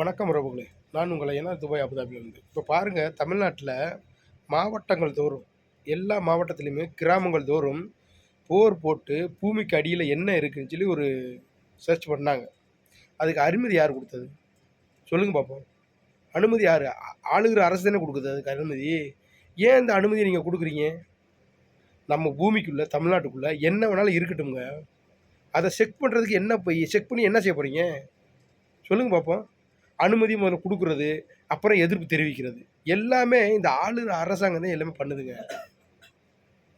வணக்கம் உறவுகளே. நான் உங்களை என்ன துபாய் அபுதாபியிலிருந்து. இப்போ பாருங்கள் தமிழ்நாட்டில் மாவட்டங்கள் தோறும் எல்லா மாவட்டத்துலேயுமே கிராமங்கள் தோறும் போர் போட்டு பூமிக்கு அடியில் என்ன இருக்குதுன்னு சொல்லி ஒரு சர்ச் பண்ணாங்க. அதுக்கு அனுமதி யார் கொடுத்தது? சொல்லுங்கள் பார்ப்போம் அனுமதி யார்? ஆளுகிற அரசு தானே கொடுக்குது அதுக்கு அனுமதி. ஏன் இந்த அனுமதியை நீங்கள் கொடுக்குறீங்க? நம்ம பூமிக்குள்ளே தமிழ்நாட்டுக்குள்ளே என்ன வேணாலும் இருக்கட்டும்ங்க. அதை செக் பண்ணுறதுக்கு என்ன போய் செக் பண்ணி என்ன செய்ய போகிறீங்க சொல்லுங்கள் பார்ப்போம் அனுமதி முதல்ல கொடுக்குறது அப்புறம் எதிர்ப்பு தெரிவிக்கிறது. எல்லாமே இந்த ஆளுநர் அரசாங்கம் தான் எல்லாமே பண்ணுதுங்க.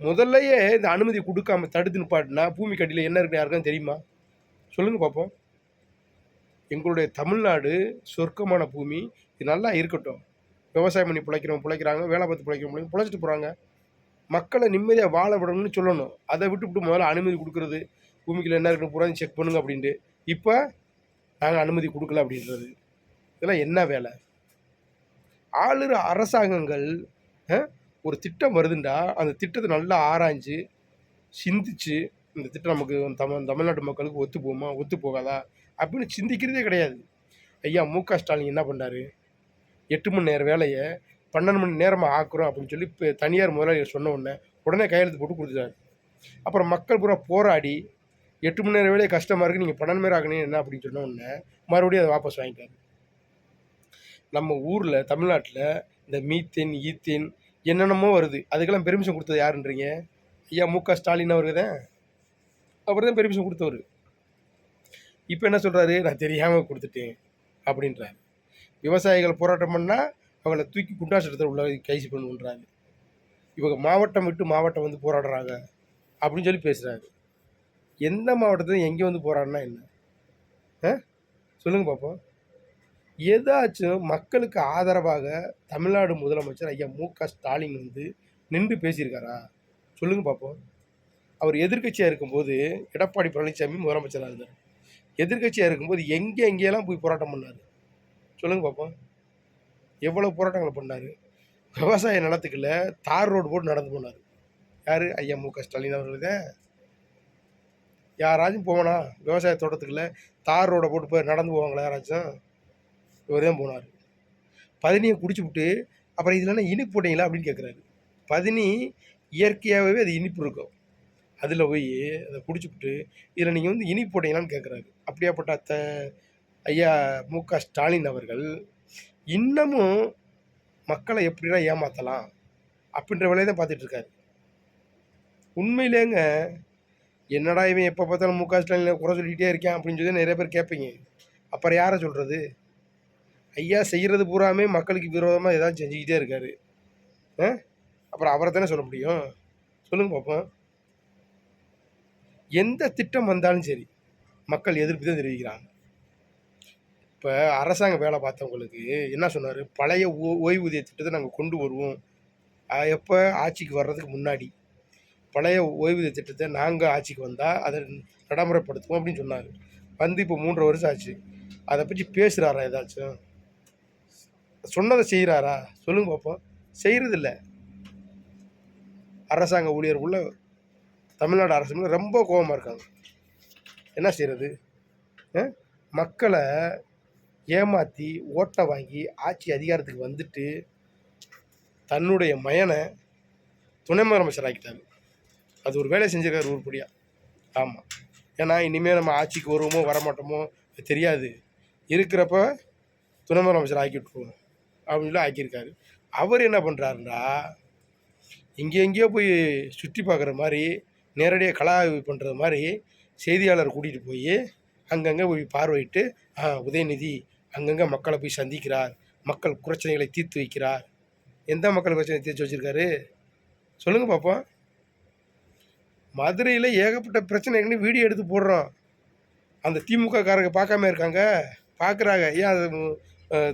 முதல்லையே இந்த அனுமதி கொடுக்காம தடுத்து நிப்பாட்டினா பூமி கட்டியில் என்ன இருக்குன்னு யாருக்கும் தெரியுமா? சொல்லுங்கள் பார்ப்போம் எங்களுடைய தமிழ்நாடு சொர்க்கமான பூமி. இது நல்லா இருக்கட்டும். விவசாயம் பண்ணி பிழைக்கிறவங்க பிழைக்கிறாங்க வேலை பார்த்து பிழைக்கிறவங்க பிழைச்சிட்டு போகிறாங்க மக்களை நிம்மதியாக வாழ விடணும்னு சொல்லணும். அதை விட்டு விட்டு முதல்ல அனுமதி கொடுக்குறது பூமிக்குள்ள என்ன இருக்குன்னு பூரா செக் பண்ணுங்க அப்படின்ட்டு. இப்போ நாங்கள் அனுமதி கொடுக்கல அப்படின்றது. இதெல்லாம் என்ன வேலை? ஆளுற அரசாங்கங்கள் ஒரு திட்டம் வருதுண்டா அந்த திட்டத்தை நல்லா ஆராய்ஞ்சு சிந்திச்சு இந்த திட்டம் நமக்கு தமிழ் தமிழ்நாட்டு மக்களுக்கு ஒத்து போகுமா ஒத்து போகாதா அப்படின்னு சிந்திக்கிறதே கிடையாது. ஐயா மு க. ஸ்டாலின் என்ன பண்ணாரு? எட்டு மணி நேரம் வேலையை பன்னெண்டு மணி நேரமாக ஆக்குறோம் அப்படின்னு சொல்லி இப்போ தனியார் முதலாளி சொன்ன உடனே உடனே கையெழுத்து போட்டு கொடுத்துட்டாரு. அப்புறம் மக்கள் பூரா போராடி எட்டு மணி நேரம் வேலையை கஷ்டமாக இருக்குது நீங்கள் பன்னெண்டு மணி நேரம் ஆகணும் என்ன அப்படின்னு சொன்ன உடனே மறுபடியும் அதை வாபஸ் வாங்கிட்டாரு. நம்ம ஊரில் தமிழ்நாட்டில் இந்த மீத்தேன் ஈத்தேன் என்னென்னமோ வருது. அதுக்கெல்லாம் பெர்மிஷன் கொடுத்தது யாருன்றீங்க? ஐயா மு க ஸ்டாலின் அவருக்கு தான். அவர் தான் பெர்மிஷன் கொடுத்தவர். இப்போ என்ன சொல்கிறாரு நான் தெரியாமல் கொடுத்துட்டேன் அப்படின்றாரு. விவசாயிகள் போராட்டம் பண்ணால் அவங்கள தூக்கி குண்டாசத்தில் உள்ள கைது பண்ணுன்றாரு. இவங்க மாவட்டம் விட்டு மாவட்டம் வந்து போராடுறாங்க அப்படின்னு சொல்லி பேசுகிறாரு எந்த மாவட்டத்தில் எங்கே வந்து போராடினா என்ன? ஆ? சொல்லுங்கள் பார்ப்போம் ஏதாச்சும் மக்களுக்கு ஆதரவாக தமிழ்நாடு முதலமைச்சர் ஐயா மு க ஸ்டாலின் வந்து நின்று பேசியிருக்காரா? சொல்லுங்கள் பார்ப்போம் அவர் எதிர்க்கட்சியாக இருக்கும்போது எடப்பாடி பழனிசாமி முதலமைச்சராக இருந்தார். எதிர்க்கட்சியாக இருக்கும்போது எங்கே எங்கேயெல்லாம் போய் போராட்டம் பண்ணார்? சொல்லுங்கள் பார்ப்போம் எவ்வளோ போராட்டங்களை பண்ணார்? விவசாய நிலத்துக்குள்ள தார் ரோடு போட்டு நடந்து போனார். யார்? ஐயா மு க ஸ்டாலின் அவர்கள் யாராச்சும் போவானா? விவசாய தோட்டத்துக்குள்ளே தார் ரோடை போட்டு போய் நடந்து போவாங்களா யாராச்சும்? இவர் தான் போனார். பதினியை குடிச்சு விட்டு அப்புறம் இதில் என்ன இனிப்பு போட்டீங்களா அப்படின்னு கேட்குறாரு பதினி இயற்கையாகவே அது இனிப்பு இருக்கும். அதில் போய் அதை குடிச்சுப்புட்டு இதில் நீங்கள் வந்து இனிப்பு போட்டீங்களான்னு கேட்குறாரு அப்படியாப்பட்ட அத்த ஐயா மு க ஸ்டாலின் அவர்கள் இன்னமும் மக்களை எப்படிலாம் ஏமாற்றலாம் அப்படின்ற வேலையை தான் பார்த்துட்ருக்காரு உண்மையிலேங்க என்னடா இவன் எப்போ பார்த்தாலும் மு க ஸ்டாலின் குறை சொல்லிக்கிட்டே இருக்கேன் அப்படின்னு சொல்லி நிறைய பேர் கேட்பீங்க. அப்புறம் யாரை சொல்கிறது ஐயா செய்கிறது பூராமே மக்களுக்கு விரோதமாக ஏதாவது செஞ்சுக்கிட்டே இருக்காரு. அப்புறம் அவரை தானே சொல்ல முடியும்? சொல்லுங்கள் பார்ப்போம் எந்த திட்டம் வந்தாலும் சரி மக்கள் எதிர்ப்பு தான் தெரிவிக்கிறாங்க. இப்போ அரசாங்க வேலை பார்த்தவங்களுக்கு என்ன சொன்னார்? பழைய ஓ ஓய்வூதிய திட்டத்தை நாங்கள் கொண்டு வருவோம். எப்போ? ஆட்சிக்கு வர்றதுக்கு முன்னாடி. பழைய ஓய்வூதிய திட்டத்தை நாங்கள் ஆட்சிக்கு வந்தால் அதை நடைமுறைப்படுத்துவோம் அப்படின்னு சொன்னார். வந்து இப்போ மூன்றரை வருஷம் ஆச்சு. அதை பற்றி பேசுகிறாரா ஏதாச்சும்? சொன்னதை செய்கிறாரா சொல்லுங்க பார்ப்போம் செய்கிறதில்ல அரசாங்க ஊழியர் தமிழ்நாடு அரசு ரொம்ப கோபமாக இருக்காங்க. என்ன செய்கிறது மக்களை ஏமாற்றி ஓட்டை வாங்கி ஆட்சி அதிகாரத்துக்கு வந்துட்டு தன்னுடைய மயனை துணை முதலமைச்சர் ஆக்கிட்டாரு. அது ஒரு வேலை செஞ்சிருக்காரு உருப்படியாக ஆமாம் ஏன்னா இனிமேல் நம்ம ஆட்சிக்கு வருவோமோ வரமாட்டோமோ தெரியாது. இருக்கிறப்ப துணை முதலமைச்சர் ஆக்கி விட்ருவோம் அப்படின்லாம் ஆக்கியிருக்காரு. அவர் என்ன பண்ணுறாருண்டா இங்கே எங்கேயோ போய் சுற்றி பார்க்குற மாதிரி நேரடியாக கலா ஆய்வு மாதிரி செய்தியாளர் கூட்டிகிட்டு போய் அங்கங்கே போய் பார்வையிட்டு ஆ உதயநிதி அங்கங்கே மக்களை போய் சந்திக்கிறார். மக்கள் பிரச்சனைகளை தீர்த்து வைக்கிறார். எந்த மக்கள் பிரச்சனை தீர்த்து வச்சுருக்காரு? சொல்லுங்கள் பார்ப்போம் மதுரையில் ஏகப்பட்ட பிரச்சனைகள்னு வீடியோ எடுத்து போடுறோம். அந்த திமுக காரங்க பார்க்காம இருக்காங்க. பார்க்குறாங்க. ஏன் அது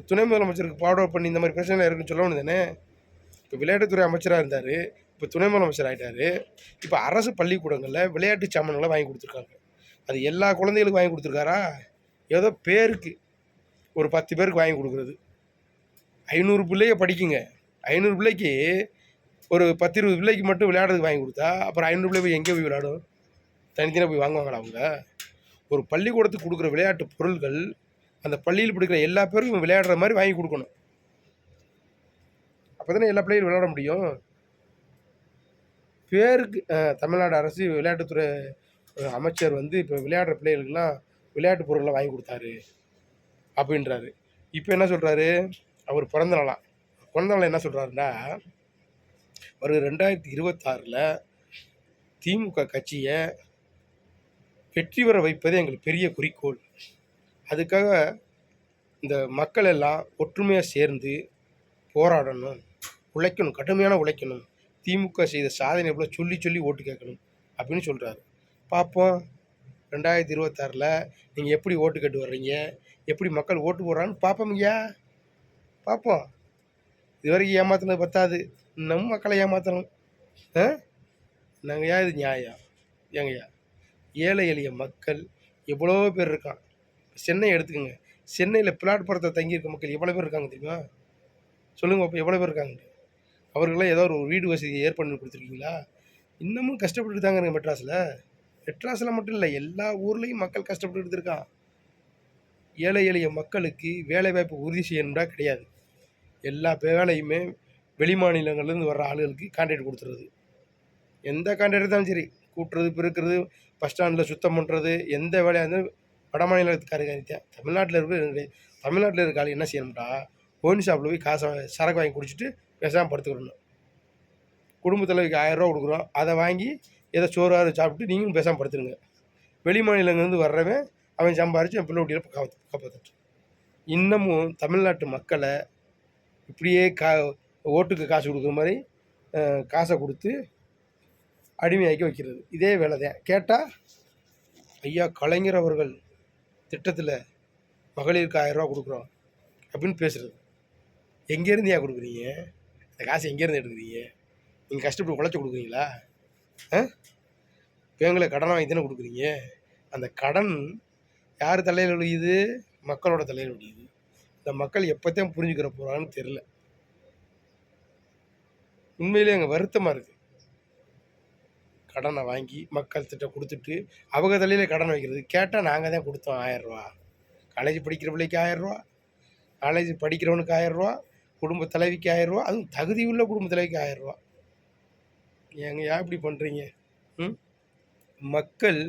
துணை முதலமைச்சருக்கு ஃபார்வர்ட் பண்ணி இந்த மாதிரி பிரச்சனை இருக்குன்னு சொல்லணும் தானே? இப்போ விளையாட்டுத்துறை அமைச்சராக இருந்தார். இப்போ துணை முதலமைச்சர் ஆகிட்டாரு இப்போ அரசு பள்ளிக்கூடங்களில் விளையாட்டு சாமான்களை வாங்கி கொடுத்துருக்காங்க. அது எல்லா குழந்தைகளுக்கும் வாங்கி கொடுத்துருக்காரா? ஏதோ பேருக்கு. ஒரு பத்து பேருக்கு வாங்கி கொடுக்குறது. ஐநூறு பிள்ளைய படிக்குங்க. ஐநூறு பிள்ளைக்கு ஒரு பத்து இருபது பிள்ளைக்கு மட்டும் விளையாடுறதுக்கு வாங்கி கொடுத்தா அப்புறம் ஐநூறு பிள்ளை போய் எங்கே போய் விளையாடும்? தனித்தனியாக போய் வாங்குவாங்களா அவங்க? ஒரு பள்ளிக்கூடத்துக்கு கொடுக்குற விளையாட்டு பொருள்கள் அந்த பள்ளியில் பிடிக்கிற எல்லா பேரும் விளையாடுற மாதிரி வாங்கி கொடுக்கணும். அப்போ தானே எல்லா பிள்ளைகளும் விளையாட முடியும். பேருக்கு தமிழ்நாடு அரசு விளையாட்டுத்துறை அமைச்சர் வந்து இப்போ விளையாடுற பிள்ளைகளுக்கெல்லாம் விளையாட்டு பொருள்லாம் வாங்கி கொடுத்தாரு அப்படின்றாரு. இப்போ என்ன சொல்கிறாரு அவர் பிறந்த நாளாம் பிறந்த நாள் என்ன சொல்கிறாருன்னா ஒரு ரெண்டாயிரத்தி இருபத்தாறில் திமுக கட்சியை வெற்றி பெற வைப்பதே எங்களுக்கு பெரிய குறிக்கோள். அதுக்காக இந்த மக்கள் எல்லாம் ஒற்றுமையாக சேர்ந்து போராடணும் உழைக்கணும் கடுமையான உழைக்கணும். திமுக செய்த சாதனை போல சொல்லி சொல்லி ஓட்டு கேட்கணும் அப்படின்னு சொல்கிறாரு பார்ப்போம். ரெண்டாயிரத்தி இருபத்தாறில் நீங்கள் எப்படி ஓட்டு கேட்டு வர்றீங்க? எப்படி மக்கள் ஓட்டு போடுறான்னு பார்ப்போம் ஐயா. பார்ப்போம். இது வரைக்கும் பத்தாது. இன்னமும் மக்களை ஏமாற்றணும் ஆ? நாங்கய்யா இது நியாயம். ஏங்கய்யா ஏழை எளிய மக்கள் எவ்வளோ பேர் இருக்கான் சென்னை எடுத்துக்கோங்க. சென்னையில் பிளாட்பாரத்தை தங்கியிருக்க மக்கள் எவ்வளோ பேர் இருக்காங்க தெரியுமா? சொல்லுங்க அப்போ எவ்வளோ பேர் இருக்காங்க? அவர்களாம் ஏதோ ஒரு வீடு வசதி ஏற்பாடு கொடுத்துருக்கீங்களா? இன்னமும் கஷ்டப்பட்டு தாங்க மெட்ராஸில். மெட்ராஸில் மட்டும் இல்லை எல்லா ஊர்லேயும் மக்கள் கஷ்டப்பட்டு இருக்கான். ஏழை எளிய மக்களுக்கு வேலை வாய்ப்பு உறுதி செய்யணும்டா கிடையாது. எல்லா வேலையுமே வெளிமாநிலங்கள்லேருந்து வர்ற ஆளுகளுக்கு கான்ட்ராக்ட் கொடுத்துறது. எந்த கான்ட்ராக்ட் இருந்தாலும் சரி கூட்டுறது பெருக்கிறது பஸ் ஸ்டாண்டில் சுத்தம் பண்ணுறது எந்த வேலையாக இருந்தாலும் வட மாநிலத்துக்காரங்க தமிழ்நாட்டில் இருக்கிற தமிழ்நாட்டில் இருக்க ஆள் என்ன செய்யணும்டா? ஒயின் ஷாப்பில் போய் காசை சரக்கு வாங்கி குடிச்சிட்டு பேசாமல் படுத்துக்கிடணும் குடும்ப தலைவிக்கு ஆயிரரூவா கொடுக்குறோம். அதை வாங்கி ஏதோ சோறாறு சாப்பிட்டு நீங்களும் பேசாமல் படுத்துருங்க. வெளி மாநிலங்கள்லேருந்து வர்றவன் அவன் சம்பாரித்து என் பிள்ளை குட்டியில் காப்பாற்று இன்னமும் தமிழ்நாட்டு மக்களை இப்படியே கா ஓட்டுக்கு காசு கொடுக்குற மாதிரி காசை கொடுத்து அடிமையாக்கி வைக்கிறது. இதே வேலை தான் கேட்டால் ஐயா கலைஞர் அவர்கள் திட்டத்தில் மகளிருக்கு ஆயிரரூவா கொடுக்குறோம் அப்படின்னு பேசுகிறது எங்கேருந்து ஏன் கொடுக்குறீங்க? அந்த காசு எங்கேருந்து எடுக்கிறீங்க நீங்கள் கஷ்டப்பட்டு உழைச்சி கொடுக்குறீங்களா? ஆ? பேங்கில் கடன் வாங்கி தானே கொடுக்குறீங்க? அந்த கடன் யார் தலையில் ஒழியுது மக்களோட தலையில் ஒழியுது இந்த மக்கள் எப்போத்தையும் புரிஞ்சுக்கிற போகிறான்னு தெரில உண்மையிலே எங்கள் வருத்தமாக இருக்குது கடனை வாங்கி மக்கள் திட்ட கொடுத்துட்டு அவங்க தலையில் கடன் வைக்கிறது. கேட்டால் நாங்கள் தான் கொடுத்தோம் ஆயிரரூவா காலேஜ் படிக்கிற பிள்ளைக்கு ஆயிரரூவா காலேஜ் படிக்கிறவனுக்கு ஆயிரரூவா குடும்ப தலைவிக்கு ஆயிரரூவா அதுவும் தகுதி உள்ள குடும்ப தலைவிக்கு ஆயிரரூவா ஏங்க ஏன் இப்படி பண்ணுறீங்க ம்? மக்கள்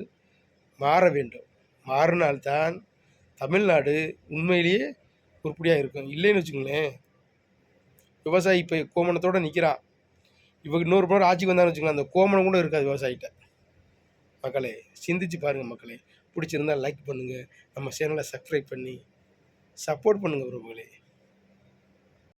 மாற வேண்டும். மாறினால்தான் தமிழ்நாடு உண்மையிலேயே உருப்படியாக இருக்கும். இல்லைன்னு வச்சுங்களேன் விவசாயி இப்போ கோமணத்தோடு நிற்கிறான் இவங்க இன்னொரு பேர் ஆட்சிக்கு வந்தான்னு வச்சுக்கலாம் அந்த கோமணம் கூட இருக்காது விவசாயிகிட்ட. மக்களே சிந்திச்சு பாருங்கள் மக்களே. பிடிச்சிருந்தா லைக் பண்ணுங்கள் நம்ம சேனலை சப்ஸ்கிரைப் பண்ணி சப்போர்ட் பண்ணுங்கள் உறவுகளே